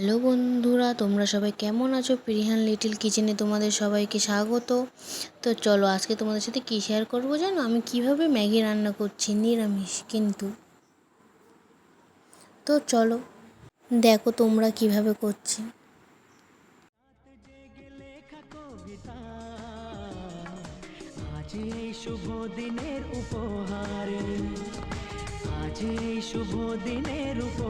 Hello বন্ধুরা, তোমরা সবাই কেমন আছো? প্রিহান লিটিল কিচেনে তোমাদের সবাইকে স্বাগত। তো চলো আজকে তোমাদের সাথে কী শেয়ার করব জানো? আমি কীভাবে ম্যাগি রান্না করছি, নিরামিষ কিন্তু। তো চলো, দেখো তোমরা কীভাবে করছি। শুভ দিনের উপহারে, আজ শুভ দিনের উপহারে।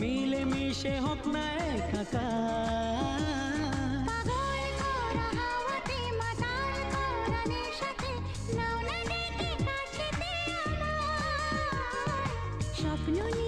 মিলে মিশে হোক না একাকার পাগল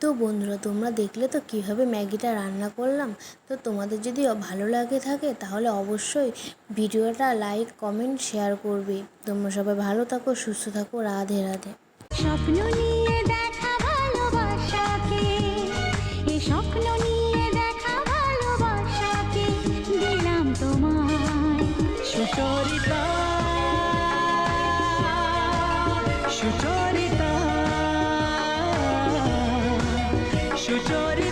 তো বন্ধুরা, তোমরা দেখলে তো কীভাবে ম্যাগিটা রান্না করলাম? তো তোমাদের যদি ভালো লাগে থাকে, তাহলে অবশ্যই ভিডিওটা লাইক, কমেন্ট, শেয়ার করবে। তোমরা সবাই ভালো থাকো, সুস্থ থাকো, রাধে রাধে। স্বপ্ন up. chorei.